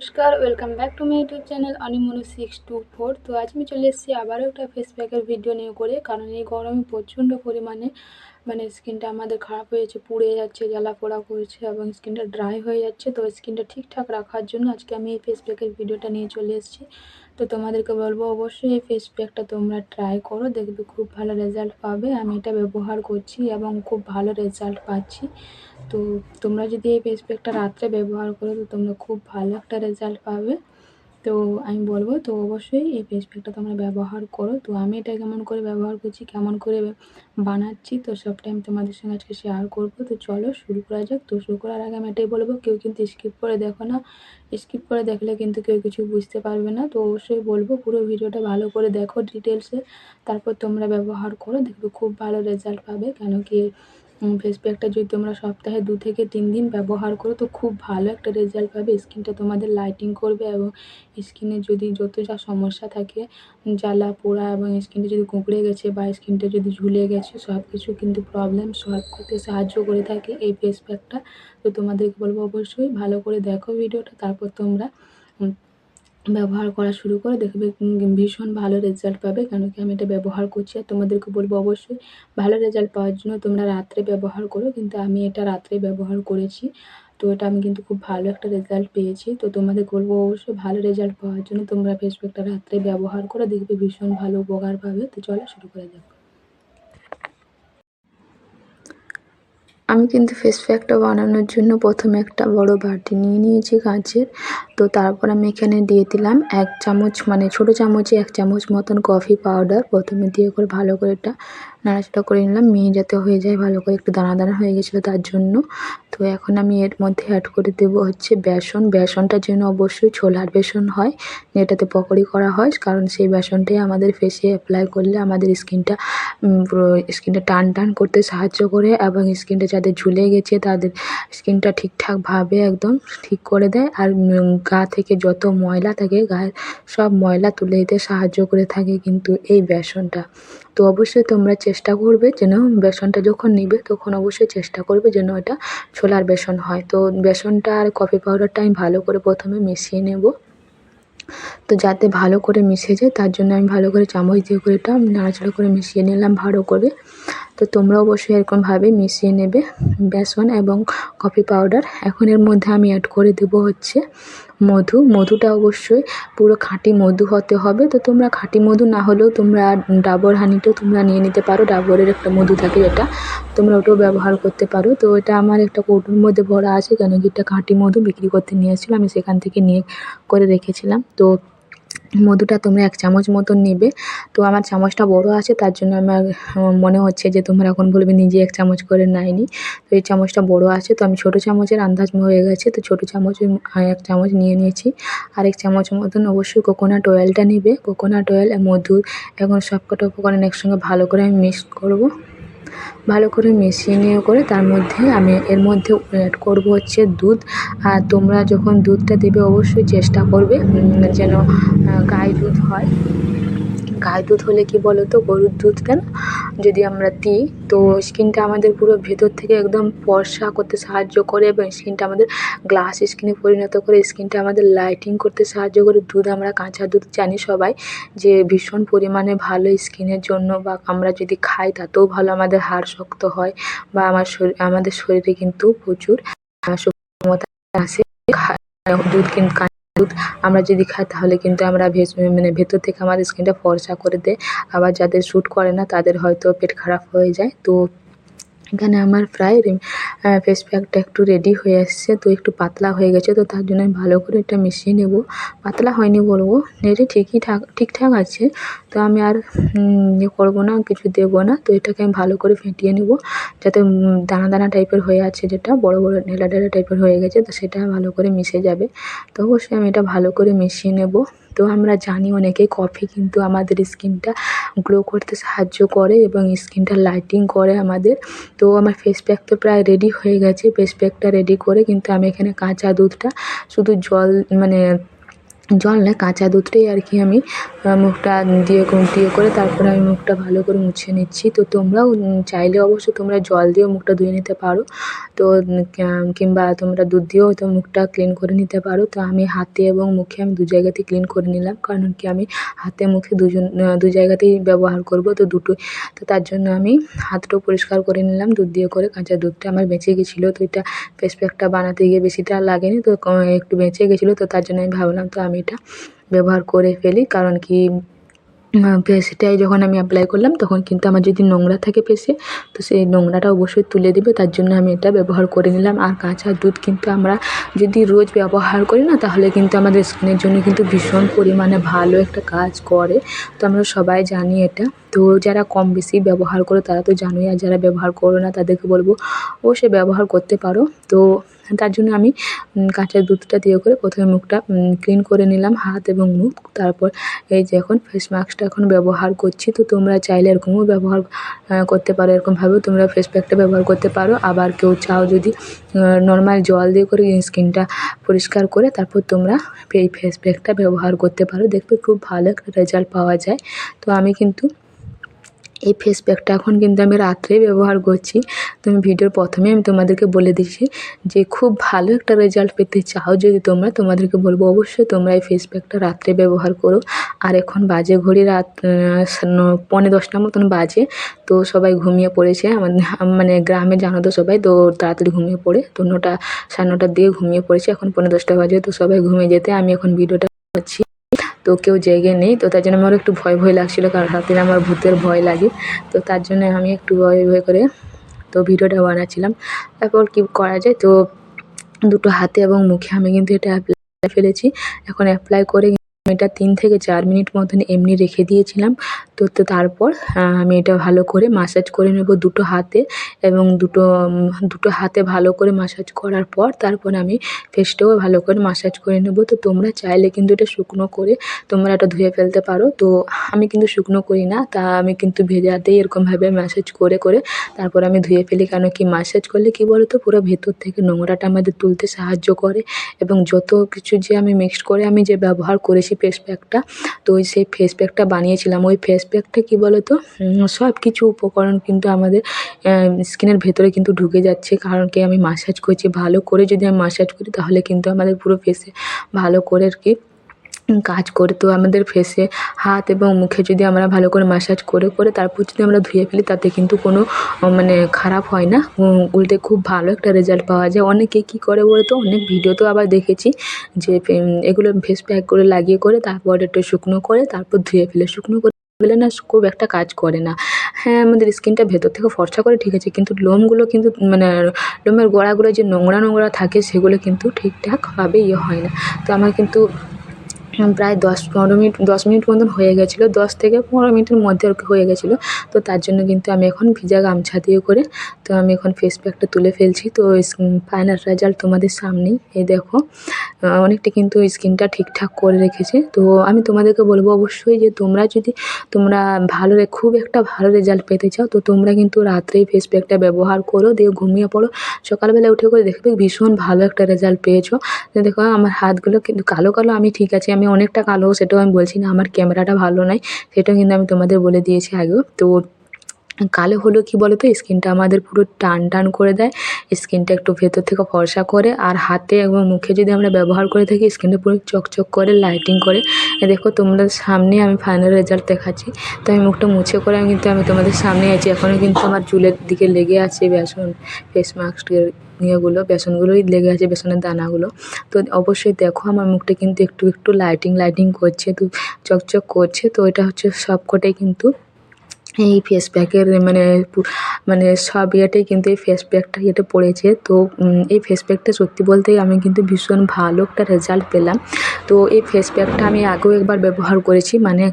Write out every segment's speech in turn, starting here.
নমস্কার welcome back to my YouTube channel Animonu six two four তো আজ আমি চলে এসেছি আবারও একটা ফেস প্যাকের ভিডিও নিয়ে করে, কারণ এই গরমে প্রচণ্ড পরিমাণে মানে স্কিনটা আমাদের খারাপ হয়েছে পুড়ে যাচ্ছে, জ্বালা পোড়া করছে এবং স্কিনটা ড্রাই হয়ে যাচ্ছে। তো স্কিনটা ঠিকঠাক রাখার জন্য আজকে আমি এই ফেস প্যাকের ভিডিওটা নিয়ে চলে এসেছি। তো তোমাদেরকে বলব অবশ্যই এই ফেস প্যাকটা তোমরা ট্রাই করো, দেখবে খুব ভালো রেজাল্ট পাবে। আমি এটা ব্যবহার করছি এবং খুব ভালো রেজাল্ট পাচ্ছি। তো তোমরা যদি এই ফেস প্যাকটা রাত্রে ব্যবহার করো, তো তোমরা খুব ভালো একটা রেজাল্ট পাবে। তো আমি বলব, তো অবশ্যই এই ফেস প্যাকটা তোমরা ব্যবহার করো। তো আমি এটা কেমন করে ব্যবহার করছি, কেমন করে বানাচ্ছি, তো সবটাই আমি তোমাদের সঙ্গে আজকে শেয়ার করব। তো চলো শুরু করা যাক। তো শুরু করার আগে আমি এটাই বলব, কেউ কিন্তু স্কিপ করে দেখো না। স্কিপ করে দেখলে কিন্তু কেউ কিছু বুঝতে পারবে না। তো অবশ্যই বলব, পুরো ভিডিওটা ভালো করে দেখো ডিটেলসে তারপর তোমরা ব্যবহার করো, দেখবে খুব ভালো রেজাল্ট পাবে। কেন কি ফেস প্যাকটা যদি তোমরা সপ্তাহে দু থেকে তিন দিন ব্যবহার করো, তো খুব ভালো একটা রেজাল্ট পাবে। স্কিনটা তোমাদের লাইটিং করবে এবং স্কিনে যদি যত যা সমস্যা থাকে, জ্বালা, পোড়া এবং স্কিনটা যদি কুঁকড়ে গেছে বা স্কিনটা যদি ঝুলে গেছে সব কিছু কিন্তু প্রবলেম সলভ করতে সাহায্য করে থাকে এই ফেস প্যাকটা তো তোমাদেরকে বলব অবশ্যই ভালো করে দেখো ভিডিওটা তারপর তোমরা ব্যবহার করা শুরু করে দেখবে ভীষণ ভালো রেজাল্ট পাবে। কেন কি আমি এটা ব্যবহার করছি আর তোমাদেরকে বলব অবশ্যই, ভালো রেজাল্ট পাওয়ার জন্য তোমরা রাত্রে ব্যবহার করো। কিন্তু আমি এটা রাত্রে ব্যবহার করেছি। তো এটা আমি কিন্তু খুব ভালো একটা রেজাল্ট পেয়েছি। তো তোমাদের বলব অবশ্যই ভালো রেজাল্ট পাওয়ার জন্য তোমরা ফেসবুকটা রাত্রে ব্যবহার করো। দেখবে ভীষণ ভালো উপকার পাবে। তো চলো শুরু করে যাক আমি কিন্তু ফেস প্যাকটা বানানোর জন্য প্রথমে একটা বড় বাটি নিয়ে নিয়েছি কাঁচের। তো তারপর আমি এখানে দিয়ে দিলাম এক চামচ মানে ছোট চামচে এক চামচ মতন কফি পাউডার প্রথমে দিয়ে করে ভালো করে এটা নাড়াচাড়া করে নিলাম। মেয়ে যাতে হয়ে যায়, ভালো করে একটু দানা দানা হয়ে গেছিল তার জন্য। তো এখন আমি এর মধ্যে অ্যাড করে দেব হচ্ছে বেসন। বেসনটার জন্য অবশ্যই ছোলার বেসন হয়, যেটাতে পকোড়ি করা হয়, কারণ সেই বেসনটাই আমাদের ফেসে অ্যাপ্লাই করলে আমাদের স্কিনটা স্কিনটা টান টান করতে সাহায্য করে এবং স্কিনটা যাদের ঝুলে গেছে, তাদের স্কিনটা ঠিকঠাকভাবে একদম ঠিক করে দেয়। আর গা থেকে যত ময়লা থাকে গায়ের সব ময়লা তুলে দিতে সাহায্য করে থাকে কিন্তু এই বেসনটা। তো অবশ্যই তোমরা চেষ্টা করবে যেন বেসনটা যখন নিবে তখন অবশ্যই চেষ্টা করবে যেন এটা ছোলার বেসন হয়। তো বেসনটা আর কফি পাউডারটা আমি ভালো করে প্রথমে মিশিয়ে নেব। তো যাতে ভালো করে মিশে যায় তার জন্য আমি ভালো করে চামচ দিয়ে করে এটা নাড়াচাড়া করে মিশিয়ে নিলাম ভালো করে। তো তোমরা অবশ্যই এরকমভাবে মিশিয়ে নেবে বেসন এবং কফি পাউডার। এখন এর মধ্যে আমি অ্যাড করে দেব হচ্ছে মধু। মধুটা অবশ্যই পুরো খাঁটি মধু হতে হবে। তো তোমরা খাঁটি মধু না হলেও তোমরা ডাবর হানিটাও তোমরা নিয়ে নিতে পারো। ডাবরের একটা মধু থাকে যেটা তোমরা ওটাও ব্যবহার করতে পারো। তো এটা আমার একটা কৌটোর মধ্যে ভরা আছে। কেন কি এটা খাঁটি মধু বিক্রি করতে নিয়ে এসেছিল। আমি সেখান থেকে নিয়ে করে রেখেছিলাম। তো মধুটা তোমরা এক চামচ মতন নেবে। তো আমার চামচটা বড় আছে, তার জন্য আমার মনে হচ্ছে যে তোমরা এখন বলবে নিজে এক চামচ করে নাইনি। তো এই চামচটা বড় আছে, তো আমি ছোটো চামচের আন্দাজ হয়ে গেছে, তো ছোটো চামচ এক চামচ নিয়ে নিয়েছি। আর এক চামচ মতন অবশ্যই কোকোনাট অয়েলটা নেবে। কোকোনাট অয়েল মধু, এখন সব কটা উপকরণ একসঙ্গে ভালো করে আমি মিক্স করব। ভালো করে মিশিয়ে নিয়ে করে তার মধ্যে আমি এর মধ্যে অ্যাড করব হচ্ছে দুধ। আর তোমরা যখন দুধটা দেবে অবশ্যই চেষ্টা করবে যেন গায়ে দুধ হয়। গায়ে দুধ হলে কি বলো তো গরুর দুধটা যদি আমরা দিই, তো স্কিনটা আমাদের পুরো ভেতর থেকে একদম ফর্সা করতে সাহায্য করে এবং স্কিনটা আমাদের গ্লাস স্কিনে পরিণত করে স্কিনটা আমাদের লাইটিং করতে সাহায্য করে। দুধ আমরা কাঁচা দুধ জানি সবাই যে ভীষণ পরিমাণে ভালো স্কিনের জন্য বা আমরা যদি খাই তাতেও ভালো, আমাদের হাড় শক্ত হয় বা আমার শরীর, আমাদের শরীরে কিন্তু প্রচুর ক্ষমতা আসে দুধ কিন্তু দুধ আমরা যদি খাই, তাহলে কিন্তু আমরা মানে ভেতর থেকে আমাদের স্কিনটা ফর্সা করে দেয়। আবার যাদের শ্যুট করে না, তাদের হয়তো পেট খারাপ হয়ে যায়। তো এখানে আমার প্রায় ফেস প্যাকটা একটু রেডি হয়ে এসছে তো একটু পাতলা হয়ে গেছে, তো তার জন্য আমি ভালো করে এটা মিশিয়ে নেব। পাতলা হয়নি বলব নেড়ে ঠিকই ঠাক ঠিকঠাক আছে। তো আমি আর ইয়ে করব না, কিছু দেবো না। তো এটাকে আমি ভালো করে ফেটিয়ে নেব, যাতে দানা দানা টাইপের হয়ে আছে যেটা, বড় বড় ঢেলা ঢেলা টাইপের হয়ে গেছে, তো সেটা ভালো করে মিশে যাবে। তো অবশ্যই আমি এটা ভালো করে মিশিয়ে নেব। তো আমরা জানি অনেকে কফি কিন্তু আমাদের স্কিনটা গ্লো করতে সাহায্য করে এবং স্কিনটা লাইটিং করে আমাদের। তো আমার ফেস প্যাক তো প্রায় রেডি হয়ে গেছে। ফেস প্যাকটা রেডি করে কিন্তু আমি এখানে কাঁচা দুধটা শুধু জল মানে জল নয় কাঁচা দুধটাই আর কি আমি মুখটা দিয়ে দিয়ে করে তারপরে আমি মুখটা ভালো করে মুছে নিচ্ছি। তো তোমরাও চাইলে অবশ্য তোমরা জল দিয়েও মুখটা ধুয়ে নিতে পারো। তো কিংবা তোমরা দুধ দিয়েও তো মুখটা ক্লিন করে নিতে পারো। তো আমি হাতে এবং মুখে আমি দু জায়গাতেই ক্লিন করে নিলাম। কারণ কি আমি হাতে মুখে দুজন দু জায়গাতেই ব্যবহার করব। তো দুটোই, তো তার জন্য আমি হাতটাও পরিষ্কার করে নিলাম। দুধ দিয়ে করে কাঁচা দুধটা আমার বেঁচে গেছিল। তো এটা ফেস প্যাকটা বানাতে গিয়ে বেশিটা লাগেনি। তো একটু বেঁচে গেছিল। তো তার জন্য আমি ভাবলাম তো আমি এটা ব্যবহার করে ফেলি। কারণ কি ফেসটায় যখন আমি অ্যাপ্লাই করলাম, তখন কিন্তু আমার যদি নোংরা থাকে ফেসে তো সেই নোংরাটা অবশ্যই তুলে দেবে। তার জন্য আমি এটা ব্যবহার করে নিলাম। আর কাঁচা দুধ কিন্তু আমরা যদি রোজ ব্যবহার করি না, তাহলে কিন্তু আমাদের স্কিনের জন্য কিন্তু ভীষণ পরিমাণে ভালো একটা কাজ করে। তো আমরা সবাই জানি এটা। তো যারা কম বেশি ব্যবহার করো, তারা তো জানোই। আর যারা ব্যবহার করো না, তাদেরকে বলব, অবশ্যই ব্যবহার করতে পারো। তো তার জন্য আমি কাঁচের দুধটা দিয়ে করে প্রথমে মুখটা ক্লিন করে নিলাম হাত এবং মুখ। তারপর এই যে এখন ফেস মাস্কটা এখন ব্যবহার করছি। তো তোমরা চাইলে এরকমও ব্যবহার করতে পারো। এরকমভাবেও তোমরা ফেস প্যাকটা ব্যবহার করতে পারো। আবার কেউ চাও যদি নর্মাল জল দিয়ে করে স্কিনটা পরিষ্কার করে, তারপর তোমরা এই ফেস প্যাকটা ব্যবহার করতে পারো। দেখবে খুব ভালো একটা রেজাল্ট পাওয়া যায়। তো আমি কিন্তু এই ফেস প্যাকটা এখন কিন্তু আমি রাত্রে ব্যবহার করছি। তো আমি ভিডিওর প্রথমে আমি তোমাদেরকে বলে দিচ্ছি যে খুব ভালো একটা রেজাল্ট পেতে চাও যদি তোমরা, তোমাদেরকে বলব অবশ্যই তোমরা এই ফেস প্যাকটা রাত্রে ব্যবহার করো। আর এখন বাজে ঘড়ি রাত পৌনে দশটার মতন বাজে, তো সবাই ঘুমিয়ে পড়েছে। মানে গ্রামে জানো তো সবাই, তো তাড়াতাড়ি ঘুমিয়ে পড়ে, তো নটা, সাড়ে নটার দিকে ঘুমিয়ে পড়েছে। এখন পৌনে দশটা বাজে, তো সবাই ঘুমিয়ে যেতে আমি এখন ভিডিওটা করছি। তো কেউ জেগে নেই, তো তার জন্য আমার একটু ভয় ভয় লাগছিল, কারণ রাতে আমার ভূতের ভয় লাগে। তো তার জন্য আমি একটু ভয় ভয় করে তো ভিডিওটা বানাচ্ছিলাম। তারপর কী করা যায়, তো দুটো হাতে এবং মুখে আমি কিন্তু এটা অ্যাপ্লাই ফেলেছি। এখন অ্যাপ্লাই করে এটা তিন থেকে চার মিনিট মতন এমনি রেখে দিয়েছিলাম। তো তো তারপর আমি এটা ভালো করে মাসাজ করে নেব দুটো হাতে এবং দুটো দুটো হাতে ভালো করে মাসাজ করার পর তারপর আমি ফেসটাও ভালো করে মাসাজ করে নেব। তো তোমরা চাইলে কিন্তু এটা শুকনো করে তোমরা এটা ধুয়ে ফেলতে পারো। তো আমি কিন্তু শুকনো করি না, তা আমি কিন্তু ভেজাতেই এরকমভাবে ম্যাসাজ করে করে তারপর আমি ধুয়ে ফেলি। কেন কি মাসাজ করলে কী বলো তো পুরো ভেতর থেকে নোংরাটা আমাদের তুলতে সাহায্য করে এবং যত কিছু যে আমি মিক্সড করে আমি যে ব্যবহার করেছি ফেস প্যাকটা তো ওই সেই ফেস প্যাকটা বানিয়েছিলাম। ওই ফেস প্যাকটা কী বলো তো সব কিছু উপকরণ কিন্তু আমাদের স্কিনের ভেতরে কিন্তু ঢুকে যাচ্ছে। কারণ কি আমি মাসাজ করছি, ভালো করে যদি আমি মাসাজ করি তাহলে কিন্তু আমাদের পুরো ফেসে ভালো করে আর কি কাজ করে তো আমাদের ফেসে হাত এবং মুখে যদি আমরা ভালো করে ম্যাসাজ করে করে তারপর যদি আমরা ধুয়ে ফেলি, তাতে কিন্তু কোনো মানে খারাপ হয় না। উল্টে খুব ভালো একটা রেজাল্ট পাওয়া যায়। অনেকে কী করে বলতো? অনেক ভিডিওতেও আবার দেখেছি যে এগুলো ফেস প্যাক করে লাগিয়ে করে তারপর একটু শুকনো করে তারপর ধুয়ে ফেলে। শুকনো করে ফেলে না, খুব একটা কাজ করে না। হ্যাঁ আমাদের স্কিনটা ভেতর থেকে ফর্সা করে ঠিক আছে, কিন্তু লোমগুলো কিন্তু মানে লোমের গোড়াগুলো যে নোংরা নোংরা থাকে, সেগুলো কিন্তু ঠিকঠাকভাবে ইয়ে হয় না। তো আমার কিন্তু প্রায় দশ পনেরো মিনিট, দশ মিনিট মতন হয়ে গেছিল। দশ থেকে পনেরো মিনিটের মধ্যে আর কি হয়ে গেছিল। তো তার জন্য কিন্তু আমি এখন ভিজা গামছা দিয়ে করে, তো আমি এখন ফেস প্যাকটা তুলে ফেলছি। তো ফাইনাল রেজাল্ট তোমাদের সামনেই। এই দেখো অনেকটা কিন্তু স্কিনটা ঠিকঠাক করে রেখেছে। তো আমি তোমাদেরকে বলব অবশ্যই যে তোমরা যদি তোমরা ভালো খুব একটা ভালো রেজাল্ট পেতে চাও, তো তোমরা কিন্তু রাত্রেই ফেস প্যাকটা ব্যবহার করো, দিয়ে ঘুমিয়ে পড়ো। সকালবেলা উঠে করে দেখবে ভীষণ ভালো একটা রেজাল্ট পেয়েছ। দেখো, আমার হাতগুলো কিন্তু কালো কালো, আমি ঠিক আছে, আমি অনেকটা কালো, সেটাও আমি বলছি না, আমার ক্যামেরাটা ভালো নয়, সেটাও কিন্তু আমি তোমাদের বলে দিয়েছি আগেও। তো কালো হলেও কী বলো তো স্কিনটা আমাদের পুরো টান টান করে দেয় স্কিনটা একটু ভেতর থেকে ফর্সা করে, আর হাতে এবং মুখে যদি আমরা ব্যবহার করে থাকি স্কিনটা পুরো চকচক করে লাইটিং করে। দেখো তোমাদের সামনে আমি ফাইনাল রেজাল্ট দেখাচ্ছি। তো আমি মুখটা মুছে করে আমি কিন্তু, আমি তোমাদের সামনে আছি। এখনও কিন্তু আমার চুলের দিকে লেগে আছে বেসন ফেস মাস্কের ইয়েগুলো, বেসনগুলোই লেগে আছে, বেসনের দানাগুলো। তো অবশ্যই দেখো আমার মুখটা কিন্তু একটু একটু লাইটিং লাইটিং করছে তো চকচক করছে। তো এটা হচ্ছে সবকটাই কিন্তু এই ফেস প্যাকের মানে মানে সব ইয়েতেই কিন্তু এই ফেস প্যাকটা ইয়েতে পড়েছে। তো এই ফেস প্যাকটা সত্যি বলতেই আমি কিন্তু ভীষণ ভালো একটা রেজাল্ট পেলাম। তো এই ফেস প্যাকটা আমি আগেও একবার ব্যবহার করেছি মানে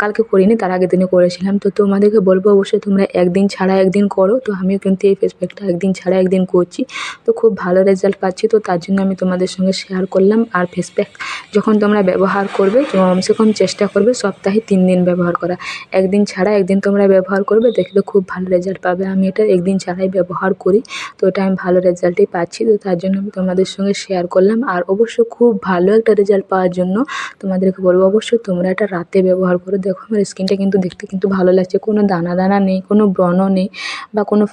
কালকে করিনি, তার আগের দিনে করেছিলাম। তো তোমাদেরকে বলব অবশ্যই তোমরা একদিন ছাড়া একদিন করো। তো আমিও কিন্তু এই ফেস প্যাকটা একদিন ছাড়া একদিন করছি। তো খুব ভালো রেজাল্ট পাচ্ছি। তো তার জন্য আমি তোমাদের সঙ্গে শেয়ার করলাম। আর ফেস প্যাক যখন তোমরা ব্যবহার করবে কমসে কম চেষ্টা করবে সপ্তাহে তিন দিন ব্যবহার করা। একদিন ছাড়া একদিন তোমরা ব্যবহার করবে দেখবে খুব ভালো রেজাল্ট পাবে। আমি এটা একদিন ছাড়াই ব্যবহার করি, তো এটা আমি ভালো রেজাল্টই পাচ্ছি, তো তার জন্য আমি তোমাদের সঙ্গে শেয়ার করলাম। আর অবশ্য খুব ভালো একটা রেজাল্ট পাওয়ার জন্য তোমাদেরকে বলব অবশ্যই তোমরা এটা রাতে ব্যবহার করো। দেখো আমার স্কিনটা কিন্তু দেখতে কিন্তু ভালো লাগছে। কোনো দানা দানা নেই, কোনো ব্রণ নেই, বা কোনো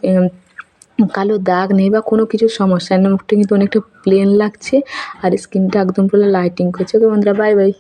কালো দাগ নেই, বা কোনো কিছু সমস্যা নেই। মুখটা কিন্তু অনেকটা প্লেন লাগছে, আর স্কিনটা একদম পুরো লাইটিং করছে। ওকে বন্ধুরা বাই বাই